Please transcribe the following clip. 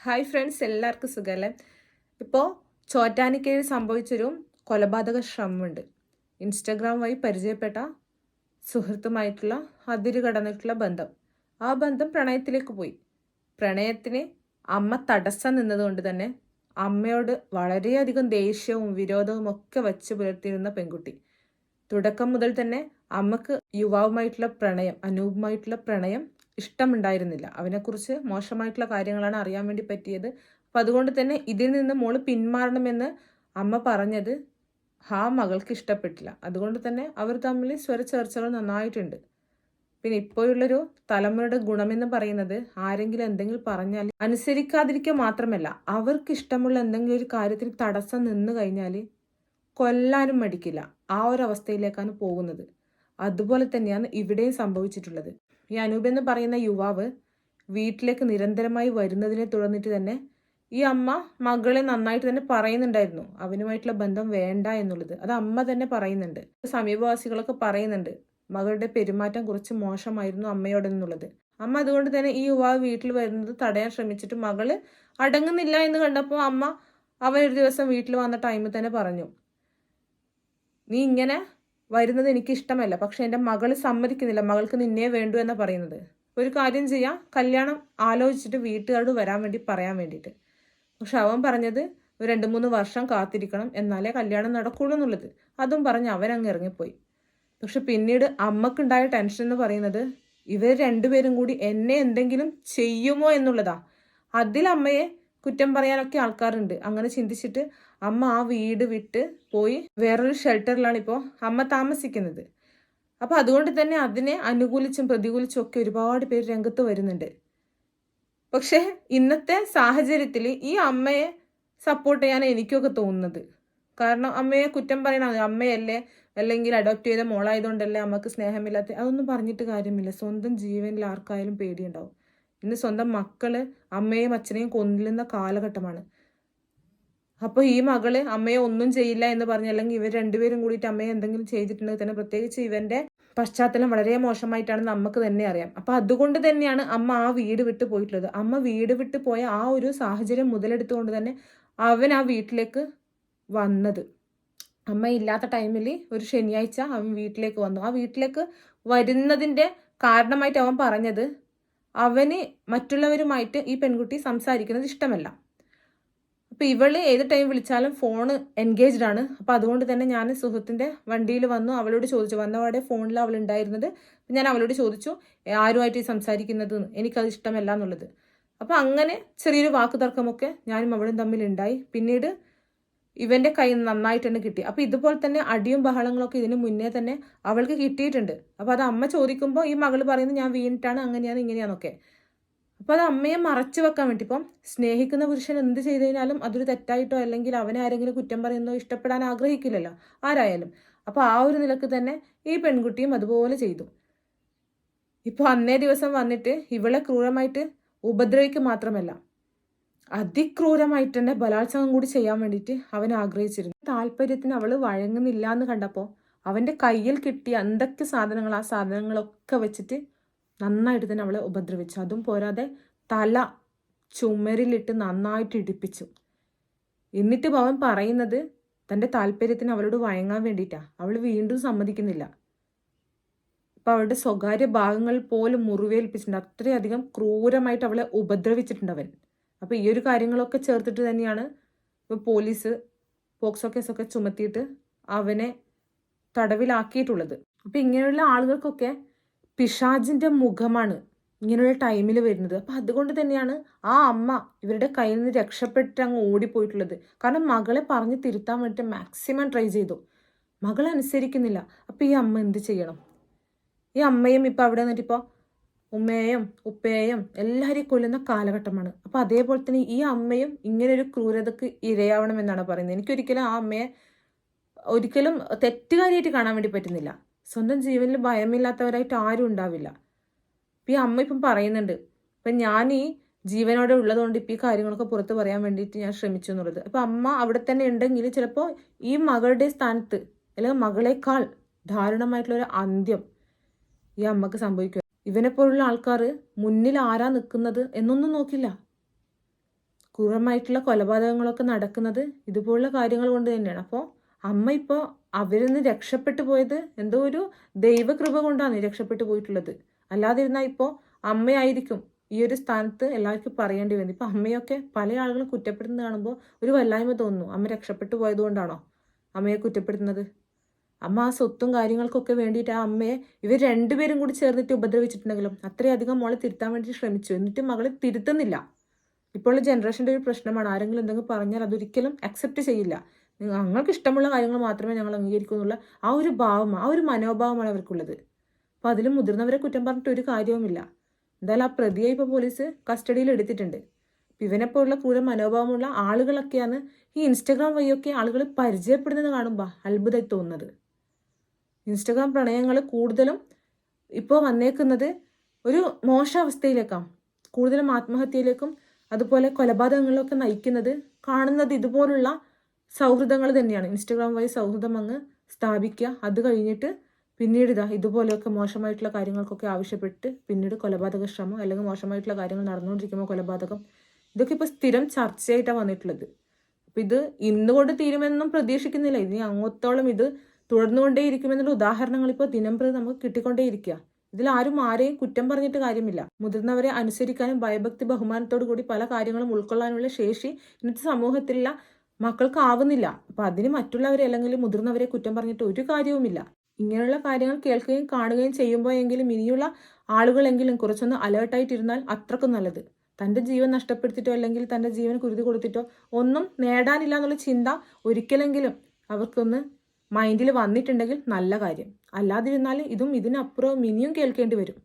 Hi friends എല്ലാവർക്കും സുഖമല്ലേ ഇപ്പോൾ ചോറ്റാനിക്കയിൽ സംഭവിച്ചൊരു കൊലപാതക ശ്രമമുണ്ട്. ഇൻസ്റ്റഗ്രാം വഴി പരിചയപ്പെട്ട സുഹൃത്തുമായിട്ടുള്ള അതിര് കടന്നിട്ടുള്ള ബന്ധം. ആ ബന്ധം പ്രണയത്തിലേക്ക് പോയി. പ്രണയത്തിന് അമ്മ തടസ്സം നിന്നതുകൊണ്ട് തന്നെ അമ്മയോട് വളരെയധികം ദേഷ്യവും വിരോധവും ഒക്കെ വച്ച് പുലർത്തിയിരുന്ന പെൺകുട്ടി. തുടക്കം മുതൽ തന്നെ അമ്മയ്ക്ക് യുവാവുമായിട്ടുള്ള പ്രണയം അനൂപുമായിട്ടുള്ള പ്രണയം ഇഷ്ടമുണ്ടായിരുന്നില്ല. അവനെക്കുറിച്ച് മോശമായിട്ടുള്ള കാര്യങ്ങളാണ് അറിയാൻ വേണ്ടി പറ്റിയത്. അപ്പം അതുകൊണ്ട് തന്നെ ഇതിൽ നിന്ന് മോൾ പിന്മാറണമെന്ന് അമ്മ പറഞ്ഞത് ആ മകൾക്ക് ഇഷ്ടപ്പെട്ടില്ല. അതുകൊണ്ട് തന്നെ അവർ തമ്മിൽ സ്വര ചർച്ചകൾ നന്നായിട്ടുണ്ട്. പിന്നെ ഇപ്പോഴുള്ളൊരു തലമുറയുടെ ഗുണമെന്ന് പറയുന്നത് ആരെങ്കിലും എന്തെങ്കിലും പറഞ്ഞാൽ അനുസരിക്കാതിരിക്കുക മാത്രമല്ല അവർക്ക് ഇഷ്ടമുള്ള എന്തെങ്കിലും ഒരു കാര്യത്തിൽ തടസ്സം നിന്ന് കഴിഞ്ഞാൽ കൊല്ലാനും മടിക്കില്ല. ആ ഒരു അവസ്ഥയിലേക്കാണ് പോകുന്നത്. അതുപോലെ തന്നെയാണ് ഇവിടെയും സംഭവിച്ചിട്ടുള്ളത്. ഈ അനൂപ് എന്ന് പറയുന്ന യുവാവ് വീട്ടിലേക്ക് നിരന്തരമായി വരുന്നതിനെ തുടർന്നിട്ട് തന്നെ ഈ അമ്മ മകളെ നന്നായിട്ട് തന്നെ പറയുന്നുണ്ടായിരുന്നു. അവനുമായിട്ടുള്ള ബന്ധം വേണ്ട എന്നുള്ളത്. അത് അമ്മ തന്നെ പറയുന്നുണ്ട്. സമീപവാസികളൊക്കെ പറയുന്നുണ്ട്. മകളുടെ പെരുമാറ്റം കുറച്ച് മോശമായിരുന്നു അമ്മയോടെന്നുള്ളത് അമ്മ അതുകൊണ്ട് തന്നെ ഈ യുവാവ് വീട്ടിൽ വരുന്നത് തടയാൻ ശ്രമിച്ചിട്ട് മകൾ അടങ്ങുന്നില്ല എന്ന് കണ്ടപ്പോൾ അമ്മ അവൻ ഒരു ദിവസം വീട്ടിൽ വന്ന ടൈമിൽ തന്നെ പറഞ്ഞു. നീ ഇങ്ങനെ വരുന്നത് എനിക്ക് ഇഷ്ടമല്ല പക്ഷെ എന്റെ മകൾ സമ്മതിക്കുന്നില്ല. മകൾക്ക് നിന്നെ വേണ്ടു എന്ന് പറയുന്നത്. ഒരു കാര്യം ചെയ്യാം. കല്യാണം ആലോചിച്ചിട്ട് വീട്ടുകാരോട് വരാൻ വേണ്ടി പറയാൻ വേണ്ടിയിട്ട്. പക്ഷെ അവൻ പറഞ്ഞത് ഒരു രണ്ട് മൂന്ന് വർഷം കാത്തിരിക്കണം എന്നാലേ കല്യാണം നടക്കുള്ളൂ എന്നുള്ളത്. അതും പറഞ്ഞ് അവൻ അങ്ങ് ഇറങ്ങിപ്പോയി. പക്ഷെ പിന്നീട് അമ്മക്കുണ്ടായ ടെൻഷൻ എന്ന് പറയുന്നത് ഇവർ രണ്ടുപേരും കൂടി എന്നെ എന്തെങ്കിലും ചെയ്യുമോ എന്നുള്ളതാ. അതിൽ അമ്മയെ കുറ്റം പറയാനൊക്കെ ആൾക്കാരുണ്ട്. അങ്ങനെ ചിന്തിച്ചിട്ട് അമ്മ ആ വീട് വിട്ട് പോയി വേറൊരു ഷെൽട്ടറിലാണ് ഇപ്പോൾ അമ്മ താമസിക്കുന്നത്. അപ്പോൾ അതുകൊണ്ട് തന്നെ അതിനെ അനുകൂലിച്ചും പ്രതികൂലിച്ചും ഒക്കെ ഒരുപാട് പേര് രംഗത്ത് വരുന്നുണ്ട്. പക്ഷേ ഇന്നത്തെ സാഹചര്യത്തിൽ ഈ അമ്മയെ സപ്പോർട്ട് ചെയ്യാൻ എനിക്കൊക്കെ തോന്നുന്നത്. കാരണം അമ്മയെ കുറ്റം പറയണം അമ്മയല്ലേ? അല്ലെങ്കിൽ അഡോപ്റ്റ് ചെയ്ത മോളായതുകൊണ്ടല്ലേ അമ്മയ്ക്ക് സ്നേഹമില്ലാത്ത അതൊന്നും പറഞ്ഞിട്ട് കാര്യമില്ല. സ്വന്തം ജീവനിൽ ആർക്കായാലും പേടിയുണ്ടാവും. ഇന്ന് സ്വന്തം മക്കൾ അമ്മയും അച്ഛനെയും കൊല്ലുന്ന കാലഘട്ടമാണ്. അപ്പോൾ ഈ മകൾ അമ്മയെ ഒന്നും ചെയ്യില്ല എന്ന് പറഞ്ഞ അല്ലെങ്കിൽ ഇവർ രണ്ടുപേരും കൂടിയിട്ട് അമ്മയെ എന്തെങ്കിലും ചെയ്തിട്ടുണ്ടെങ്കിൽ തന്നെ പ്രത്യേകിച്ച് ഇവന്റെ പശ്ചാത്തലം വളരെ മോശമായിട്ടാണ് നമുക്ക് തന്നെ അറിയാം. അപ്പൊ അതുകൊണ്ട് തന്നെയാണ് അമ്മ ആ വീട് വിട്ട് പോയിട്ടുള്ളത്. അമ്മ വീട് വിട്ട് പോയ ആ ഒരു സാഹചര്യം മുതലെടുത്തുകൊണ്ട് തന്നെ അവൻ ആ വീട്ടിലേക്ക് വന്നത്. അമ്മ ഇല്ലാത്ത ടൈമിൽ ഒരു ശനിയാഴ്ച അവൻ വീട്ടിലേക്ക് വന്നു. ആ വീട്ടിലേക്ക് വരുന്നതിന്റെ കാരണമായിട്ട് അവൻ പറഞ്ഞത് അവന് മറ്റുള്ളവരുമായിട്ട് ഈ പെൺകുട്ടി സംസാരിക്കുന്നത് ഇഷ്ടമല്ല. അപ്പോൾ ഇവൾ ഏത് ടൈം വിളിച്ചാലും ഫോൺ എൻഗേജ്ഡ് ആണ്. അപ്പോൾ അതുകൊണ്ട് തന്നെ ഞാൻ സുഹൃത്തിന്റെ വണ്ടിയിൽ വന്നു അവളോട് ചോദിച്ചു. വന്നപാടെ ഫോണിൽ അവൾ ഉണ്ടായിരുന്നത് ഞാൻ അവളോട് ചോദിച്ചു ആരുമായിട്ട് സംസാരിക്കുന്നത്? എനിക്കത് ഇഷ്ടമല്ല എന്നുള്ളത്. അപ്പോൾ അങ്ങനെ ചെറിയൊരു വാക്കുതർക്കമൊക്കെ ഞാനും അവളും തമ്മിലുണ്ടായി. പിന്നീട് ഇവന്റെ കൈ നന്നായിട്ട് തന്നെ കിട്ടി. അപ്പോൾ ഇതുപോലെ തന്നെ അടിയും ബഹളങ്ങളൊക്കെ ഇതിന് മുന്നേ തന്നെ അവൾക്ക് കിട്ടിയിട്ടുണ്ട്. അപ്പോൾ അത് അമ്മ ചോദിക്കുമ്പോൾ ഈ മകൾ പറയുന്നത് ഞാൻ വീണിട്ടാണ് അങ്ങനെയാണ് ഇങ്ങനെയാന്നൊക്കെ. അപ്പോൾ അത് അമ്മയെ മറച്ചു വെക്കാൻ വേണ്ടി. ഇപ്പം സ്നേഹിക്കുന്ന പുരുഷൻ എന്ത് ചെയ്തു കഴിഞ്ഞാലും അതൊരു തെറ്റായിട്ടോ അല്ലെങ്കിൽ അവനെ ആരെങ്കിലും കുറ്റം പറയുന്നോ ഇഷ്ടപ്പെടാൻ ആഗ്രഹിക്കില്ലല്ലോ ആരായാലും. അപ്പോൾ ആ ഒരു നിലയ്ക്ക് തന്നെ ഈ പെൺകുട്ടിയും അതുപോലെ ചെയ്തു. ഇപ്പോൾ അന്നേ ദിവസം വന്നിട്ട് ഇവളെ ക്രൂരമായിട്ട് ഉപദ്രവിക്കുക മാത്രമല്ല അതിക്രൂരമായിട്ട് തന്നെ ബലാത്സംഗം കൂടി ചെയ്യാൻ വേണ്ടിയിട്ട് അവൻ ആഗ്രഹിച്ചിരുന്നു. താല്പര്യത്തിന് അവൾ വഴങ്ങുന്നില്ല എന്ന് കണ്ടപ്പോൾ അവന്റെ കയ്യിൽ കിട്ടിയ എന്തൊക്കെ സാധനങ്ങൾ ആ സാധനങ്ങളൊക്കെ വെച്ചിട്ട് നന്നായിട്ട് തന്നെ അവളെ ഉപദ്രവിച്ചു. അതും പോരാതെ തല ചുമരിലിട്ട് നന്നായിട്ട് ഇടിപ്പിച്ചു. എന്നിട്ട് അവൻ പറയുന്നത് തന്റെ താല്പര്യത്തിന് അവളോട് വഴങ്ങാൻ വേണ്ടിയിട്ടാ. അവൾ വീണ്ടും സമ്മതിക്കുന്നില്ല. അപ്പം അവളുടെ സ്വകാര്യ ഭാഗങ്ങൾ പോലും മുറിവേൽപ്പിച്ചിട്ടുണ്ട്. അത്രയധികം ക്രൂരമായിട്ട് അവളെ ഉപദ്രവിച്ചിട്ടുണ്ട് അവൻ. അപ്പോൾ ഈ ഒരു കാര്യങ്ങളൊക്കെ ചേർത്തിട്ട് തന്നെയാണ് ഇപ്പോൾ പോലീസ് പോക്സോ കേസൊക്കെ ചുമത്തിയിട്ട് അവനെ തടവിലാക്കിയിട്ടുള്ളത്. അപ്പോൾ ഇങ്ങനെയുള്ള ആളുകൾക്കൊക്കെ പിഷാജിന്റെ മുഖമാണ് ഇങ്ങനെയുള്ള ടൈമിൽ വരുന്നത്. അപ്പം അതുകൊണ്ട് തന്നെയാണ് ആ അമ്മ ഇവരുടെ കയ്യിൽ നിന്ന് രക്ഷപ്പെട്ട് അങ്ങ് ഓടിപ്പോയിട്ടുള്ളത്. കാരണം മകളെ പറഞ്ഞ് തിരുത്താൻ വേണ്ടിയിട്ട് മാക്സിമം ട്രൈ ചെയ്തു. മകൾ അനുസരിക്കുന്നില്ല. അപ്പം ഈ അമ്മ എന്ത് ചെയ്യണം? ഈ അമ്മയും ഇപ്പം അവിടെ നിന്നിട്ടിപ്പോൾ ഉമ്മയെയും ഉപ്പയെയും എല്ലാവരെയും കൊല്ലുന്ന കാലഘട്ടമാണ്. അപ്പോൾ അതേപോലെ തന്നെ ഈ അമ്മയും ഇങ്ങനെ ഒരു ക്രൂരതക്ക് ഇരയാവണമെന്നാണ് പറയുന്നത്. എനിക്കൊരിക്കലും ആ അമ്മയെ ഒരിക്കലും തെറ്റുകാരിയായിട്ട് കാണാൻ വേണ്ടി പറ്റുന്നില്ല. സ്വന്തം ജീവനിൽ ഭയമില്ലാത്തവരായിട്ട് ആരും ഉണ്ടാവില്ല. ഇപ്പം ഈ അമ്മ ഇപ്പം പറയുന്നുണ്ട് ഇപ്പം ഞാൻ ഈ ജീവനോടെ ഉള്ളതുകൊണ്ട് ഇപ്പം ഈ കാര്യങ്ങളൊക്കെ പുറത്ത് പറയാൻ വേണ്ടിയിട്ട് ഞാൻ ശ്രമിച്ചു എന്നുള്ളത്. അപ്പം അമ്മ അവിടെ തന്നെ ഉണ്ടെങ്കിൽ ചിലപ്പോൾ ഈ മകളുടെ സ്ഥാനത്ത് അല്ലെങ്കിൽ മകളേക്കാൾ ദാരുണമായിട്ടുള്ള ഒരു അന്ത്യം ഈ അമ്മയ്ക്ക് സംഭവിക്കും. ഇവനെ പോലുള്ള ആൾക്കാർ മുന്നിൽ ആരാ നിൽക്കുന്നത് എന്നൊന്നും നോക്കില്ല. ക്രൂരമായിട്ടുള്ള കൊലപാതകങ്ങളൊക്കെ നടക്കുന്നത് ഇതുപോലുള്ള കാര്യങ്ങൾ കൊണ്ട് തന്നെയാണ്. അപ്പോൾ അമ്മ ഇപ്പോൾ അവരിൽ നിന്ന് രക്ഷപ്പെട്ടു പോയത് എന്തോ ഒരു ദൈവകൃപ കൊണ്ടാണ് രക്ഷപ്പെട്ടു പോയിട്ടുള്ളത്. അല്ലാതിരുന്നാൽ ഇപ്പോൾ അമ്മയായിരിക്കും ഈ ഒരു സ്ഥാനത്ത് എല്ലാവർക്കും പറയേണ്ടി വന്നു ഇപ്പം അമ്മയൊക്കെ പല ആളുകളും കുറ്റപ്പെടുന്നത് കാണുമ്പോൾ ഒരു വല്ലായ്മ തോന്നുന്നു. അമ്മ രക്ഷപ്പെട്ടു പോയതുകൊണ്ടാണോ അമ്മയെ കുറ്റപ്പെടുത്തുന്നത്? അമ്മ ആ സ്വത്തും കാര്യങ്ങൾക്കൊക്കെ വേണ്ടിയിട്ട് ആ അമ്മയെ ഇവർ രണ്ടുപേരും കൂടി ചേർന്നിട്ട് ഉപദ്രവിച്ചിട്ടുണ്ടെങ്കിലും അത്രയധികം മോളെ തിരുത്താൻ വേണ്ടി ശ്രമിച്ചു. എന്നിട്ട് മകളെ തിരുത്തുന്നില്ല. ഇപ്പോഴുള്ള ജനറേഷന്റെ ഒരു പ്രശ്നമാണ്. ആരെങ്കിലും എന്തെങ്കിലും പറഞ്ഞാൽ അതൊരിക്കലും അക്സെപ്റ്റ് ചെയ്യില്ല. ഞങ്ങൾക്ക് ഇഷ്ടമുള്ള കാര്യങ്ങൾ മാത്രമേ ഞങ്ങൾ അംഗീകരിക്കുന്നുള്ള ആ ഒരു ഭാവം ആ ഒരു മനോഭാവമാണ് അവർക്കുള്ളത്. അപ്പോൾ അതിലും മുതിർന്നവരെ കുറ്റം പറഞ്ഞിട്ട് ഒരു കാര്യവുമില്ല. എന്തായാലും ആ പ്രതിയെ ഇപ്പോൾ പോലീസ് കസ്റ്റഡിയിൽ എടുത്തിട്ടുണ്ട്. ഇവനെപ്പോലുള്ള ക്രൂര മനോഭാവമുള്ള ആളുകളൊക്കെയാണ് ഈ ഇൻസ്റ്റഗ്രാം വഴിയൊക്കെ ആളുകൾ പരിചയപ്പെടുന്നത് കാണുമ്പോൾ അത്ഭുതമായി തോന്നുന്നത്. ഇൻസ്റ്റഗ്രാം പ്രണയങ്ങൾ കൂടുതലും ഇപ്പോൾ വന്നേക്കുന്നത് ഒരു മോശാവസ്ഥയിലേക്കാണ് കൂടുതലും ആത്മഹത്യയിലേക്കും അതുപോലെ കൊലപാതകങ്ങളിലൊക്കെ നയിക്കുന്നത് കാണുന്നത് ഇതുപോലുള്ള സൗഹൃദങ്ങൾ തന്നെയാണ്. ഇൻസ്റ്റഗ്രാം വഴി സൗഹൃദം അങ്ങ് സ്ഥാപിക്കുക. അത് കഴിഞ്ഞിട്ട് പിന്നീട് ഇതാ ഇതുപോലെയൊക്കെ മോശമായിട്ടുള്ള കാര്യങ്ങൾക്കൊക്കെ ആവശ്യപ്പെട്ട് പിന്നീട് കൊലപാതക ശ്രമം അല്ലെങ്കിൽ മോശമായിട്ടുള്ള കാര്യങ്ങൾ നടന്നുകൊണ്ടിരിക്കുമ്പോൾ കൊലപാതകം ഇതൊക്കെ ഇപ്പോൾ സ്ഥിരം ചർച്ചയായിട്ടാണ് വന്നിട്ടുള്ളത്. അപ്പം ഇത് ഇന്നുകൊണ്ട് തീരുമെന്നും പ്രതീക്ഷിക്കുന്നില്ല. ഇനി അങ്ങോത്തോളം ഇത് തുടർന്നുകൊണ്ടേയിരിക്കുമെന്നുള്ള ഉദാഹരണങ്ങൾ ഇപ്പോൾ ദിനംപ്രതി നമുക്ക് കിട്ടിക്കൊണ്ടേയിരിക്കുക ഇതിൽ ആരും ആരെയും കുറ്റം പറഞ്ഞിട്ട് കാര്യമില്ല. മുതിർന്നവരെ അനുസരിക്കാനും ഭയഭക്തി ബഹുമാനത്തോടു കൂടി പല കാര്യങ്ങളും ഉൾക്കൊള്ളാനുള്ള ശേഷി ഇന്നത്തെ സമൂഹത്തിലുള്ള മക്കൾക്ക് ആവുന്നില്ല അപ്പം അതിന് മറ്റുള്ളവരെ അല്ലെങ്കിൽ മുതിർന്നവരെ കുറ്റം പറഞ്ഞിട്ട് ഒരു കാര്യവുമില്ല. ഇങ്ങനെയുള്ള കാര്യങ്ങൾ കേൾക്കുകയും കാണുകയും ചെയ്യുമ്പോഴെങ്കിലും ഇനിയുള്ള ആളുകളെങ്കിലും കുറച്ചൊന്ന് അലേർട്ടായിട്ടിരുന്നാൽ അത്രക്കും നല്ലത്. തന്റെ ജീവൻ നഷ്ടപ്പെടുത്തിയിട്ടോ അല്ലെങ്കിൽ തന്റെ ജീവൻ കുരുതി കൊടുത്തിട്ടോ ഒന്നും നേടാനില്ല എന്നുള്ള ചിന്ത ഒരിക്കലെങ്കിലും അവർക്കൊന്ന് മൈൻഡിൽ വന്നിട്ടുണ്ടെങ്കിൽ നല്ല കാര്യം. അല്ലാതിരുന്നാൽ ഇതും ഇതിനപ്പുറവും ഇനിയും കേൾക്കേണ്ടി വരും.